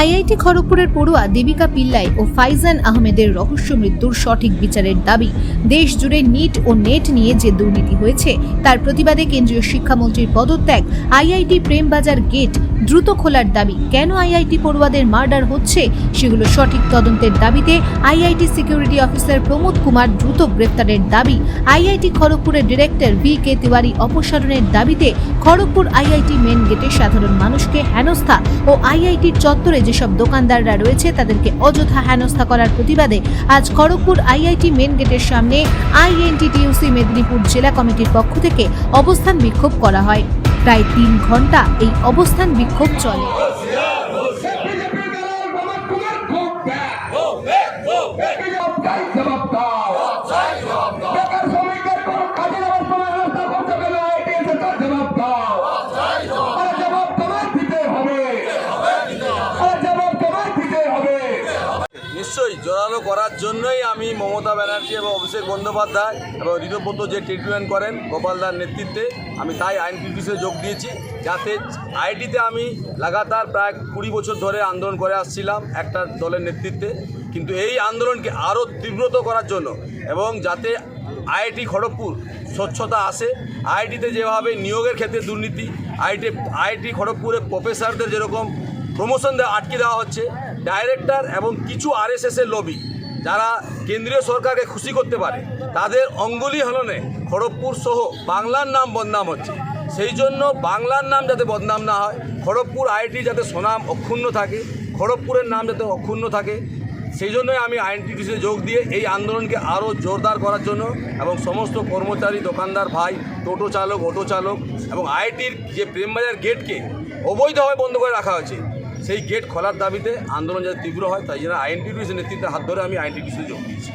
IIT খড়গপুরের পড়ুয়া দেবিকা পিল্লাই ও ফাইজান আহমেদের রহস্য মৃত্যুর সঠিক বিচারের দাবি। দেশ জুড়ে নিট ও নেট নিয়ে যে দুর্নীতি হয়েছে, তার প্রতিবাদে কেন্দ্রীয় শিক্ষামন্ত্রীর পদত্যাগ, আইআইটি প্রেমবাজার গেট দ্রুত খোলার দাবি, কেন আইআইটি পড়ুয়াদের মার্ডার হচ্ছে সেগুলো সঠিক তদন্তের দাবিতে IIT security officer Pramod Kumar দ্রুত গ্রেপ্তারের দাবি। আইআইটি খড়গপুরের ডিরেক্টর ভি কে তিওয়ারি অপসারণের দাবিতে খড়গপুর আইআইটি মেন গেটে সাধারণ মানুষকে হেনস্থা ও আইআইটির চত্বরে যেসব দোকানদাররা রয়েছে তাদেরকে অযথা হেনস্থা করার প্রতিবাদে আজ খড়গপুর আইআইটি মেন গেটের সামনে আইএনটিটিউসি মেদিনীপুর জেলা কমিটির পক্ষ থেকে অবস্থান বিক্ষোভ করা হয়। প্রায় তিন ঘণ্টা এই অবস্থান বিক্ষোভ চলে জবাব নিশ্চয়ই জোরালো করার জন্যই আমি মমতা ব্যানার্জি এবং অভিষেক বন্দ্যোপাধ্যায় এবং ঋতব্রত যে ট্রিটমেন্ট করেন গোপালদার নেতৃত্বে, আমি তাই আইন পিটিসে যোগ দিয়েছি যাতে আইটিতে আমি লাগাতার প্রায় কুড়ি বছর ধরে আন্দোলন করে আসছিলাম একটা দলের নেতৃত্বে। কিন্তু এই আন্দোলনকে আরও তীব্রত করার জন্য এবং যাতে আইআইটি খড়গপুর স্বচ্ছতা আসে, আইআইটিতে যেভাবে নিয়োগের ক্ষেত্রে দুর্নীতি আইটি আইআইটি খড়গপুরের প্রফেসরদের যেরকম প্রমোশন দেওয়া, আটকে দেওয়া হচ্ছে ডাইরেক্টর এবং কিছু আরএসএসের লবি যারা কেন্দ্রীয় সরকারকে খুশি করতে পারে, তাদের অঙ্গুলি হলনে খড়গপুর সহ বাংলার নাম বদনাম হচ্ছে। সেই জন্য বাংলার নাম যাতে বদনাম না হয়, খড়গপুর আইটি যাতে সুনাম অক্ষুণ্ণ থাকে, খড়গপুরের নাম যাতে অক্ষুণ্ণ থাকে, সেই জন্যই আমি আইনটিটিসিতে যোগ দিয়ে এই আন্দোলনকে আরও জোরদার করার জন্য এবং সমস্ত কর্মচারী, দোকানদার ভাই, টোটো চালক, অটো চালক এবং আইটির যে প্রেমবাজার গেটকে অবৈধভাবে বন্ধ করে রাখা হয়েছে সেই গেট খোলার দাবিতে আন্দোলন যাতে তীব্র হয়, তাই জন্য আইনটিটিসির নেতৃত্বে হাত ধরে আমি আইনটিটিসিতে যোগ দিয়েছি।